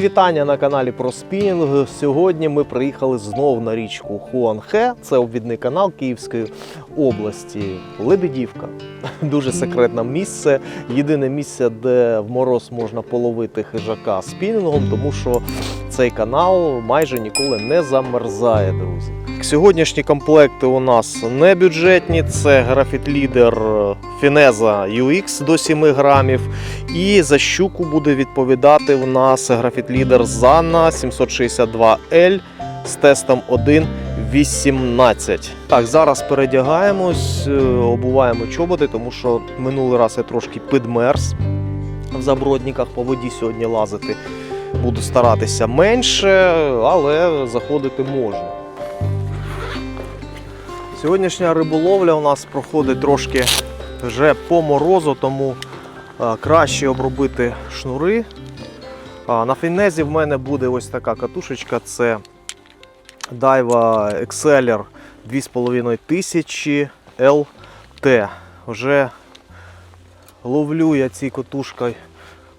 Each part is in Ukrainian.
Вітання на каналі про спінінг. Сьогодні ми приїхали знов на річку Хуанхе. Це обвідний канал Київської області. Лебедівка. Дуже секретне місце. Єдине місце, де в мороз можна половити хижака спінінгом, тому що цей канал майже ніколи не замерзає, друзі. Сьогоднішні комплекти у нас не бюджетні. Це графіт-лідер Фінеза UX до 7 грамів. І за щуку буде відповідати в нас графіт-лідер Занна 762L з тестом 1.18. Так, зараз передягаємось, е, обуваємо чоботи, тому що минулий раз я трошки підмерз в забродниках по воді сьогодні лазити. Буду старатися менше, але заходити можна. Сьогоднішня риболовля у нас проходить трошки вже по морозу, тому краще обробити шнури. На фінезі в мене буде ось така катушечка. Це Daiwa Exceller 2500 LT. Вже ловлю я цією катушкою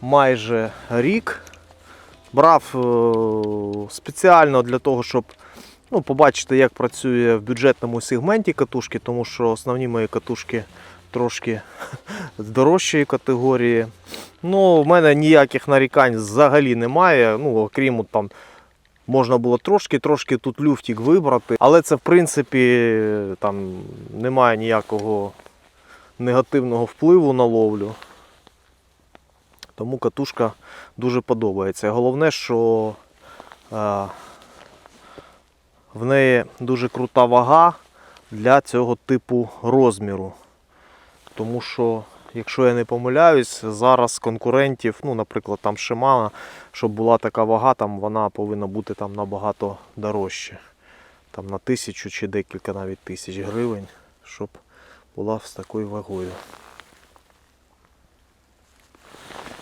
майже рік. Брав е, спеціально для того, щоб ну, побачити, як працює в бюджетному сегменті катушки, тому що основні мої катушки трошки з дорожчої категорії. Ну, в мене ніяких нарікань взагалі немає. Ну, окрім там можна було трошки-трошки тут люфтик вибрати. Але це в принципі там немає ніякого негативного впливу на ловлю. Тому катушка дуже подобається. Головне, що е, в неї дуже крута вага для цього типу розміру. Тому що, якщо я не помиляюсь, зараз конкурентів, ну, наприклад, там Shimano, щоб була така вага, там вона повинна бути там набагато дорожче. Там на тисячу чи декілька навіть тисяч гривень, щоб була з такою вагою.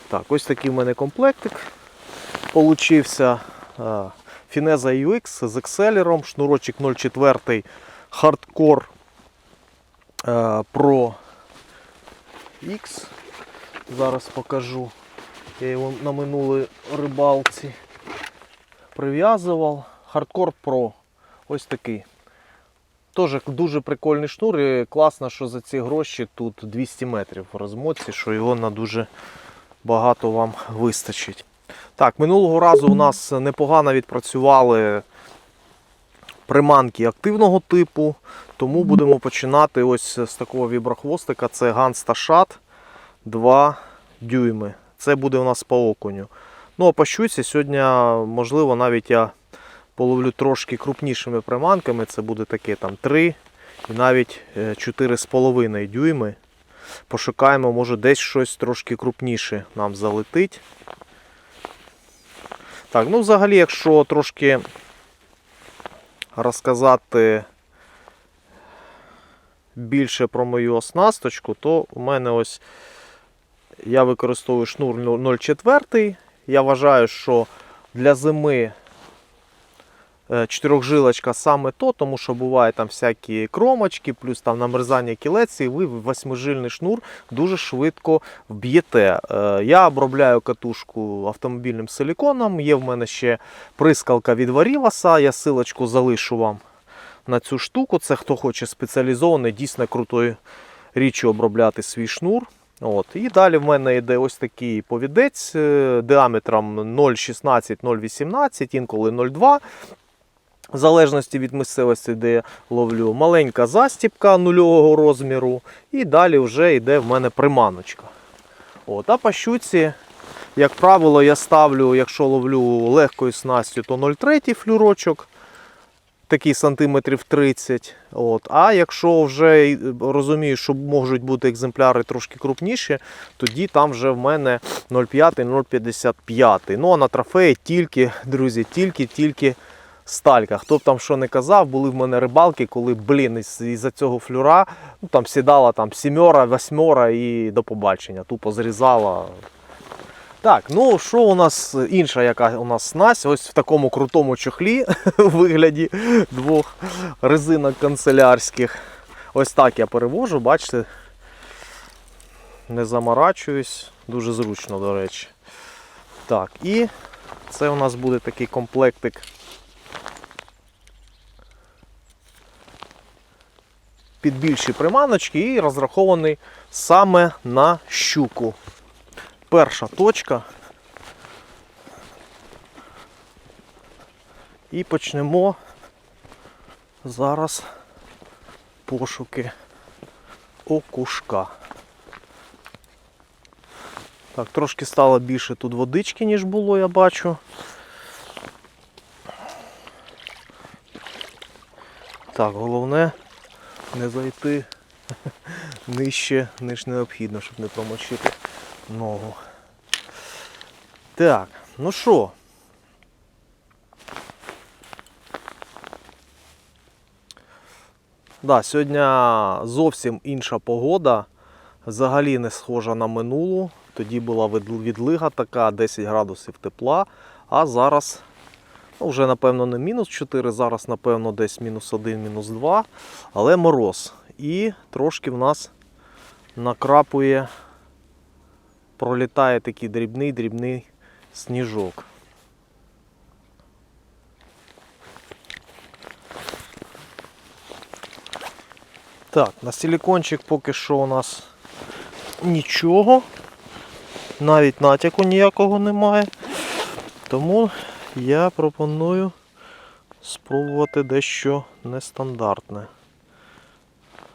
Так, ось такий в мене комплектик получився. Фінеза UX з екселером, шнурочок 04 Hardcore Pro X. Зараз покажу. Я його на минулій рибалці прив'язував. Hardcore Pro. Ось такий. Теж дуже прикольний шнур. І класно, що за ці гроші тут 200 метрів в розмотці, що його на дуже багато вам вистачить. Так, минулого разу у нас непогано відпрацювали приманки активного типу, тому будемо починати ось з такого віброхвостика. Це Ганс Ташат 2 дюйми. Це буде у нас по окуню. Ну, а сьогодні, можливо, навіть я половлю трошки крупнішими приманками. Це буде таке там 3 і навіть е, 4,5 дюйми. Пошукаємо, може десь щось трошки крупніше нам залетить. Так, ну взагалі, якщо трошки розказати більше про мою оснасточку, то у мене ось я використовую шнур 0,4. Я вважаю, що для зими чотирьохжилочка саме то, тому що буває там всякі кромочки, плюс там намерзання кілець, і ви восьмижильний шнур дуже швидко вб'єте. Е, Я обробляю катушку автомобільним силіконом. Є в мене ще прискалка від Варіваса. Я силочку залишу вам на цю штуку. Це хто хоче спеціалізований, дійсно крутою річчю обробляти свій шнур. От. І далі в мене йде ось такий повідець е, діаметром 0,16-0,18, інколи 0,2. В залежності від місцевості, де я ловлю, маленька застіпка нульового розміру. І далі вже йде в мене приманочка. От, а по щуці, як правило, я ставлю, якщо ловлю легкою снастю, то 0,3 флюрочок, такий сантиметрів 30. От. А якщо вже розумію, що можуть бути екземпляри трошки крупніші, тоді там вже в мене 0,5-0,55. Ну а на трофеї тільки, друзі, тільки-тільки сталька. Хто б там що не казав, були в мене рибалки, коли, блін, із- із-за цього флюра ну, там сідала там сімьора, восьмера і до побачення. Тупо зрізала. Так, ну що у нас інша, яка у нас снасть, ось в такому крутому чохлі у вигляді двох резинок канцелярських. Ось так я перевожу, бачите, не заморачуюсь, дуже зручно, до речі. Так, і Це у нас буде такий комплектик. Під більші приманочки і розрахований саме на щуку. Перша точка. І почнемо зараз пошуки окушка. Так, трошки стало більше тут водички, ніж було, я бачу. Так, головне не зайти нижче, ніж необхідно, щоб не промочити ногу. Так, ну що? Да, сьогодні зовсім інша погода. Взагалі не схожа на минулу. Тоді була відлига така, 10 градусів тепла. А зараз ну, вже, напевно, не мінус 4, зараз, напевно, десь мінус 1, мінус 2. Але мороз. І трошки в нас накрапує, пролітає такий дрібний дрібний сніжок. Так, на силікончик поки що у нас нічого. Навіть натяку ніякого немає. Тому я пропоную спробувати дещо нестандартне.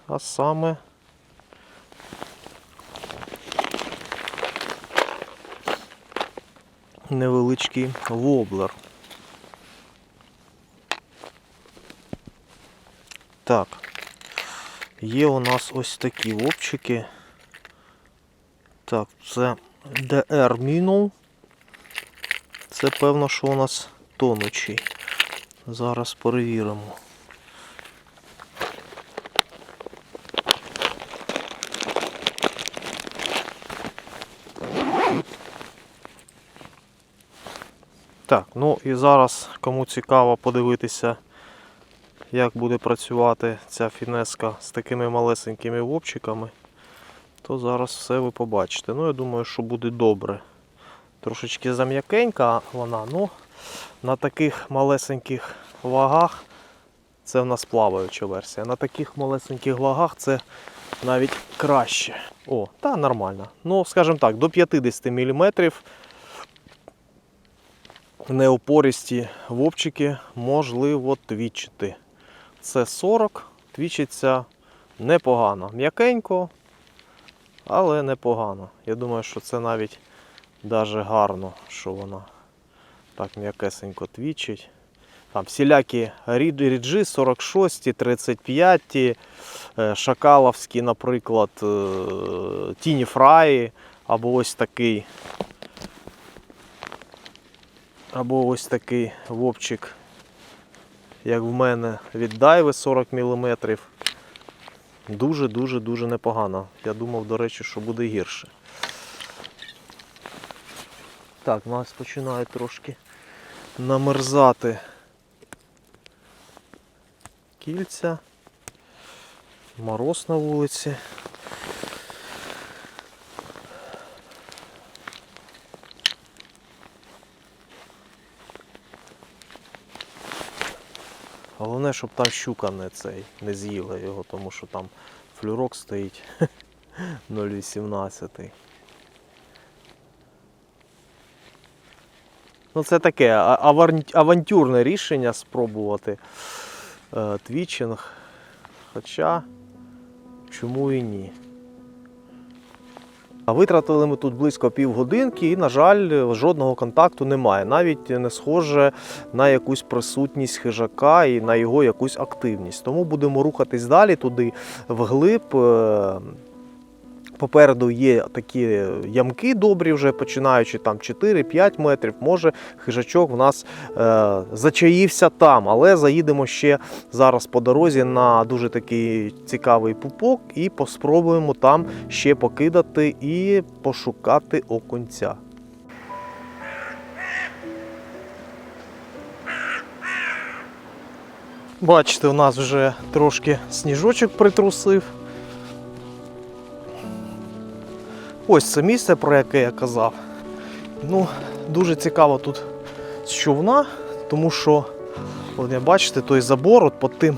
А саме невеличкий воблер. Так. Є у нас ось такі вовчики. Так, це DR Minnow. Це певно, що у нас тонучий. Зараз перевіримо. Так, ну і зараз кому цікаво подивитися, як буде працювати ця фінеска з такими малесенькими вовчиками, то зараз все ви побачите. Ну, я думаю, що буде добре. Трошечки зам'якенька вона, ну на таких малесеньких вагах це в нас плаваюча версія. На таких малесеньких вагах це навіть краще. О, та нормально. Ну, скажімо так, до 50 мм неопористі вовчики можливо твічити. Це 40, твічиться непогано. М'якенько, але непогано. Я думаю, що це навіть даже гарно, що вона так м'якесенько твічить. Там всілякі рід- ріджі 46, 35, е, шакаловські, наприклад, е, тіні фраї, або ось такий. Або ось такий вовчик, як в мене від дайви 40 мм. Дуже-дуже дуже непогано. Я думав, до речі, що буде гірше. Так, нас починає трошки намерзати кільця. Мороз на вулиці. Головне, щоб там щука не цей не з'їла його, тому що там флюрок стоїть 0,18. Ну, це таке авантюрне рішення спробувати е, твічинг. Хоча чому і ні. Витратили ми тут близько півгодинки і, на жаль, жодного контакту немає. Навіть не схоже на якусь присутність хижака і на його якусь активність. Тому будемо рухатись далі туди вглиб. Е, Попереду є такі ямки добрі, вже починаючи там 4-5 метрів. Може, хижачок в нас е, зачаївся там, але заїдемо ще зараз по дорозі на дуже такий цікавий пупок і поспробуємо там ще покидати і пошукати окунця. Бачите, у нас вже трошки сніжочок притрусив. Ось це місце, про яке я казав. Ну, дуже цікаво тут човна, тому що, от бачите, той забор, от під тим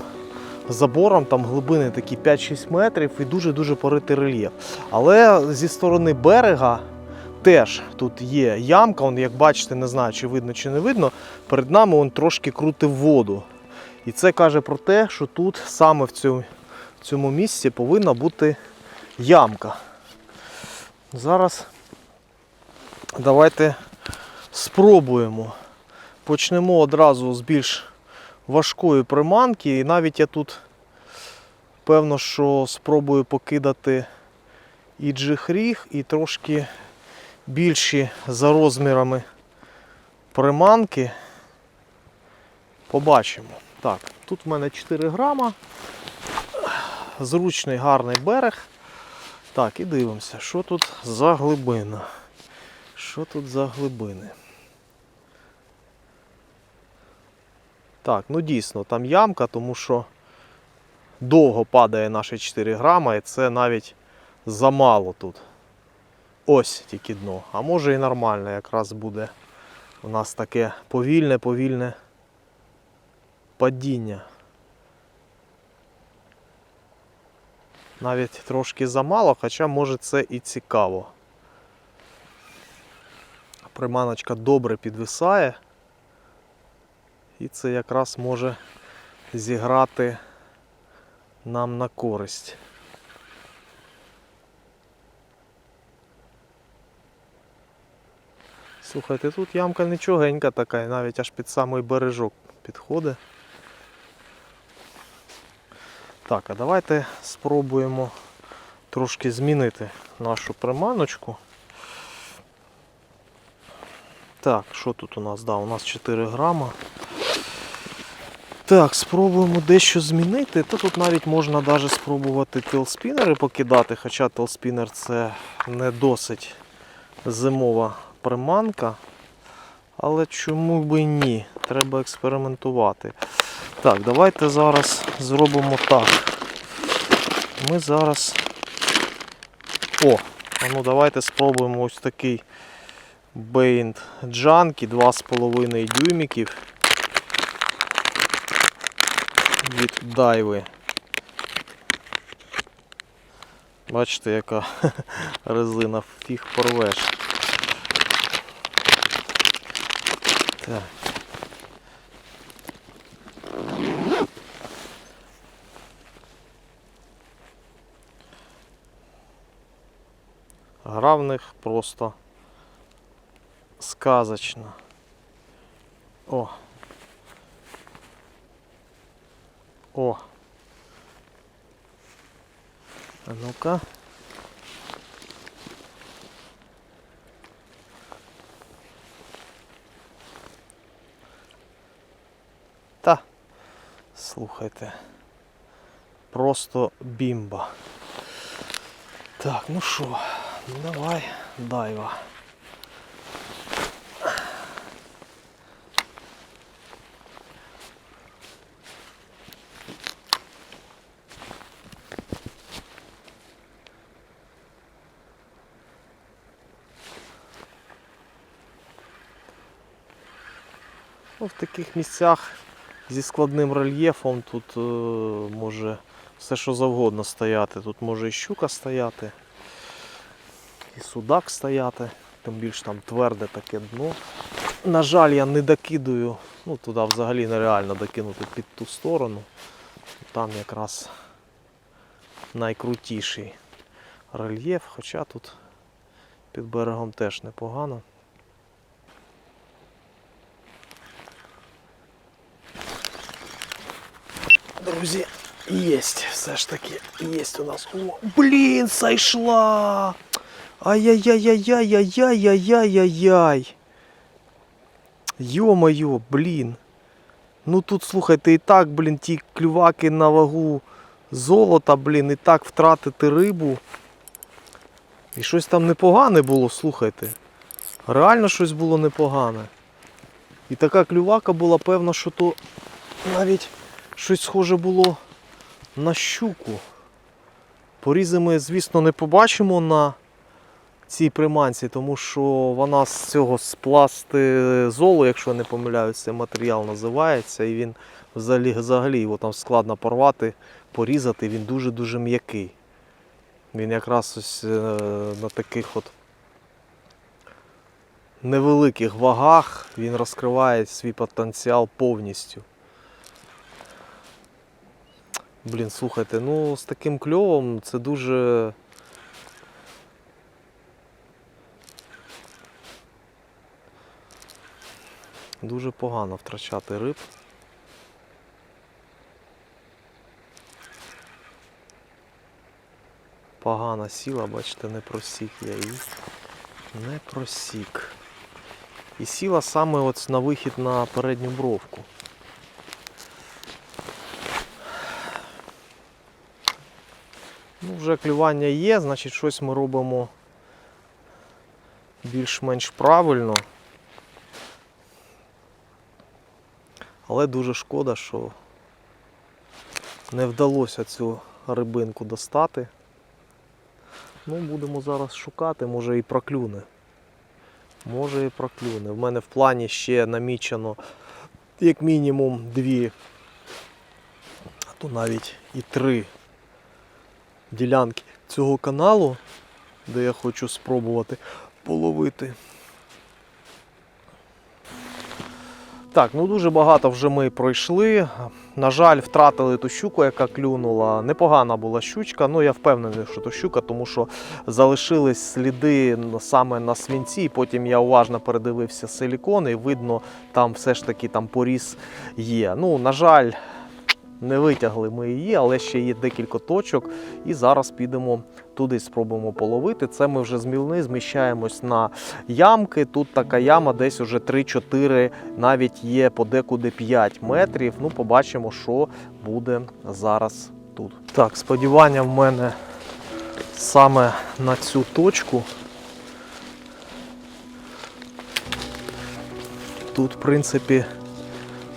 забором там глибини такі 5-6 метрів і дуже-дуже поритий рельєф. Але зі сторони берега теж тут є ямка, он, як бачите, не знаю, чи видно, чи не видно. Перед нами він трошки крутив воду. І це каже про те, що тут саме в цьому, в цьому місці повинна бути ямка. Зараз давайте спробуємо. Почнемо одразу з більш важкої приманки. І навіть я тут певно, що спробую покидати і джихріг, і трошки більші за розмірами приманки. Побачимо. Так, тут в мене 4 грама. Зручний гарний берег. Так, і дивимося, що тут за глибина. Що тут за глибини? Так, ну дійсно, там ямка, тому що довго падає наші 4 грама, і це навіть замало тут. Ось тільки дно. А може і нормально, якраз буде у нас таке повільне, повільне падіння. Навіть трошки замало, хоча може це і цікаво. Приманочка добре підвисає. І це якраз може зіграти нам на користь. Слухайте, тут ямка нічогенька така, навіть аж під самий бережок підходить. Так, а давайте спробуємо трошки змінити нашу приманочку. Так, що тут у нас? Да, у нас 4 грама. Так, спробуємо дещо змінити. Та тут навіть можна навіть спробувати телспінери покидати, хоча телспінер це не досить зимова приманка. Але чому би ні? Треба експериментувати. Так, давайте зараз зробимо так. Ми зараз. О! Ну давайте спробуємо ось такий Бейнт Джанкі 2,5 дюйміків від Дайви. Бачите, яка резина фіг порвеш. Так. Гра просто сказочна. О. О. А ну-ка. Слухайте. Просто бімба. Так, ну що, ну давай, дайва. Ну, в таких місцях зі складним рельєфом тут е, може все що завгодно стояти. Тут може і щука стояти, і судак стояти, тим більш там тверде таке дно. На жаль, я не докидую, ну туди взагалі нереально докинути під ту сторону. Там якраз найкрутіший рельєф, хоча тут під берегом теж непогано. Друзі, єсть, все ж таки, єсть у нас. О, блін, сойшла! Ай-яй-яй-яй-яй-яй-яй-яй-яй. Йо-моє, блін. Ну тут, слухайте, і так, блін, ті клюваки на вагу золота, блін, і так втратити рибу. І щось там непогане було, слухайте. Реально щось було непогане. І така клювака була, певно, що то навіть щось схоже було на щуку. Порізи ми, звісно, не побачимо на цій приманці, тому що вона з цього з пластизолу, якщо не помиляюсь, цей матеріал називається, і він взагалі, взагалі його там складно порвати, порізати, він дуже-дуже м'який. Він якраз ось е, на таких от невеликих вагах він розкриває свій потенціал повністю. Блін, слухайте, ну з таким кльовом це дуже. Дуже погано втрачати риб. Погана сіла, бачите, не просік я її. Не просік. І сіла саме от на вихід на передню бровку. Ну, вже клювання є, значить щось ми робимо більш-менш правильно. Але дуже шкода, що не вдалося цю рибинку достати. Ну, будемо зараз шукати, може і проклюне. Може і проклюне. В мене в плані ще намічено як мінімум дві, а то навіть і три ділянки цього каналу, де я хочу спробувати половити. Так, ну дуже багато вже ми пройшли. На жаль, втратили ту щуку, яка клюнула. Непогана була щучка. Ну я впевнений, що то щука, тому що залишились сліди саме на свинці. Потім я уважно передивився силікон, і видно, там все ж таки там поріз є. Ну, на жаль, не витягли ми її, але ще є декілька точок. І зараз підемо туди, спробуємо половити. Це ми вже з Мілни зміщаємось на ямки. Тут така яма десь уже 3-4, навіть є подекуди 5 метрів. Ну, побачимо, що буде зараз тут. Так, сподівання в мене саме на цю точку. Тут, в принципі,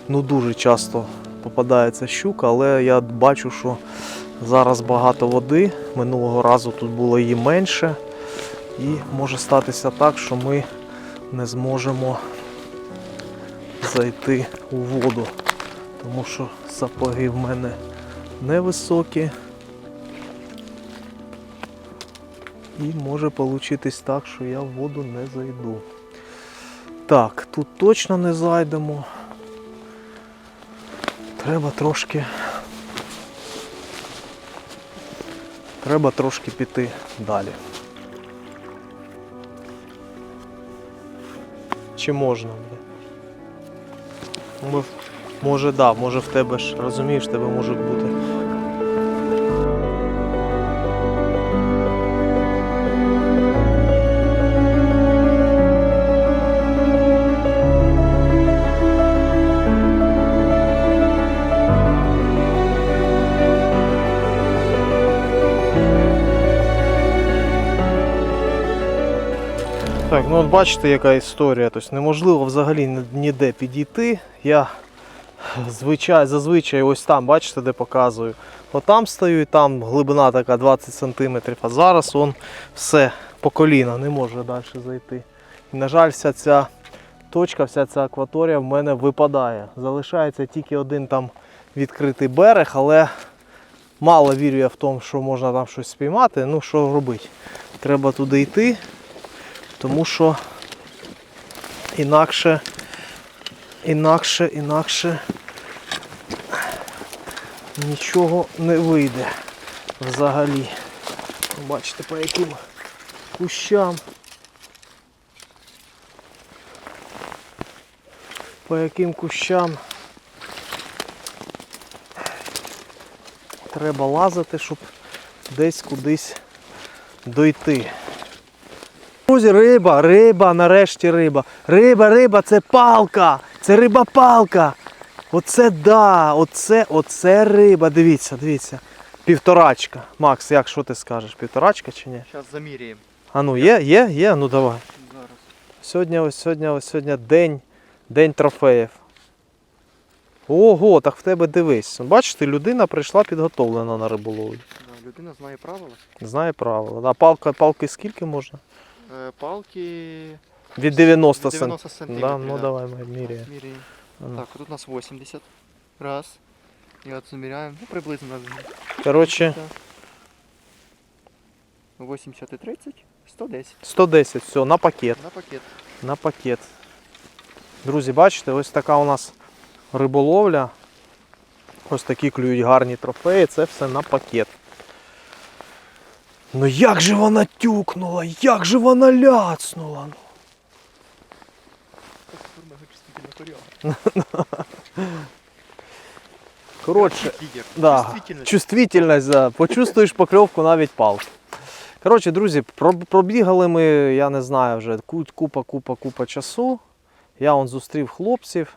ну дуже часто попадається щука, але я бачу, що зараз багато води. Минулого разу тут було її менше. І може статися так, що ми не зможемо зайти у воду, тому що сапоги в мене невисокі. І може получитись так, що я в воду не зайду. Так, тут точно не зайдемо. Треба трошки. Треба трошки піти далі. Чи можна? Може, да, може в тебе ж, розумієш, в тебе можуть бути. Ну от бачите, яка історія. Тобто неможливо взагалі ніде підійти. Я звичай, зазвичай ось там, бачите, де показую. Отам стою і там глибина така 20 см, а зараз он все по коліна, не може далі зайти. І, на жаль, вся ця точка, вся ця акваторія в мене випадає. Залишається тільки один там відкритий берег, але мало вірю я в тому, що можна там щось спіймати. Ну що робити? Треба туди йти тому що інакше, інакше, інакше нічого не вийде взагалі. Бачите, по яким кущам. По яким кущам треба лазити, щоб десь кудись дойти. Друзі, риба, риба, нарешті риба. Риба, риба, це палка. Це риба-палка. Оце да, оце, оце риба. Дивіться, дивіться. Півторачка. Макс, як що ти скажеш? Півторачка чи ні? Зараз заміряємо. А ну є, є, є, ну давай. Зараз. Сьогодні, ось сьогодні, ось сьогодні день, день трофеїв. Ого, так в тебе дивись. Бачите, людина прийшла підготовлена на риболовлю. Да, людина знає правила. Знає правила. А палка, палки скільки можна? Е, Палки Від 90 см. 90 сантиметрів. Да, ну да. давай ми міряємо. Міряємо. Ну. Так, тут у нас 80. Раз. І от заміряємо. Ну, приблизно. Коротше, 80 і 30, 110 110, все, на пакет. на пакет. На пакет. Друзі, бачите, ось така у нас риболовля. Ось такі клюють гарні трофеї, це все на пакет. Ну як же вона тюкнула, як же вона ляцнула. ну. Коротше, Да. Чувствительність, да. почувствуєш покльовку навіть палки. Коротше, друзі, пробігали ми, я не знаю, вже купа, купа, купа часу. Я он зустрів хлопців.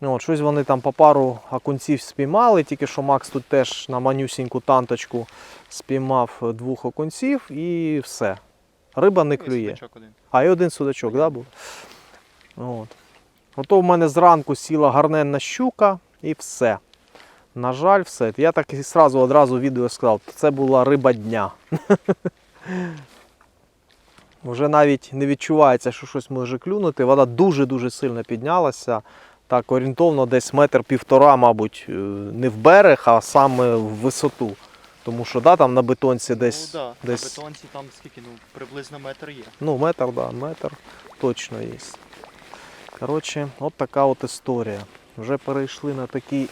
Ну, От, щось вони там по пару окунців спіймали, тільки що Макс тут теж на манюсіньку танточку спіймав двох окунців і все. Риба не клює. А, і один судачок, да, був? От. Ото в мене зранку сіла гарненна щука і все. На жаль, все. Я так і сразу одразу відео сказав, це була риба дня. Вже навіть не відчувається, що щось може клюнути. Вода дуже-дуже сильно піднялася. Так, орієнтовно десь метр півтора, мабуть, е, не в берег, а саме в висоту. Тому що да, там на бетонці десь. ну, да. десь На бетонці там скільки, ну, приблизно метр є. Ну, метр, да, метр точно є. Коротше, от така от історія. Вже перейшли на такий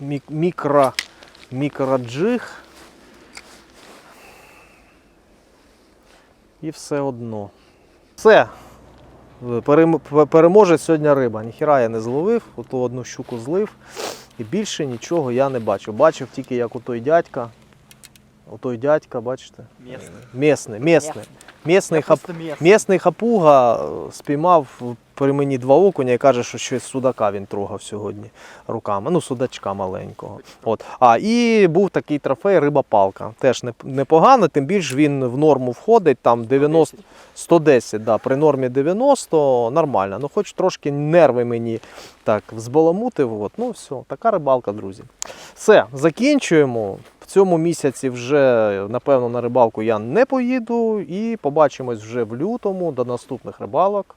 мік- мікро, мікроджиг. І все одно. Все. Перем- пе- Переможе сьогодні риба. Ніхіра я не зловив, оту одну щуку злив. І більше нічого я не бачив. Бачив тільки як у той дядька. У той дядька, бачите? Місний. Місний, місний. Місний, хап... Місний. місний хапуга е, спіймав при мені два окуня і каже, що щось судака він трогав сьогодні руками. Ну, судачка маленького. От. А і був такий трофей риба-палка. Теж непогано, тим більше він в норму входить, там 90, 110, да, при нормі 90 нормально. Ну, хоч трошки нерви мені так взбаламутив. От. Ну, все, така рибалка, друзі. Все, закінчуємо. В цьому місяці вже, напевно, на рибалку я не поїду. І побачимось вже в лютому. До наступних рибалок.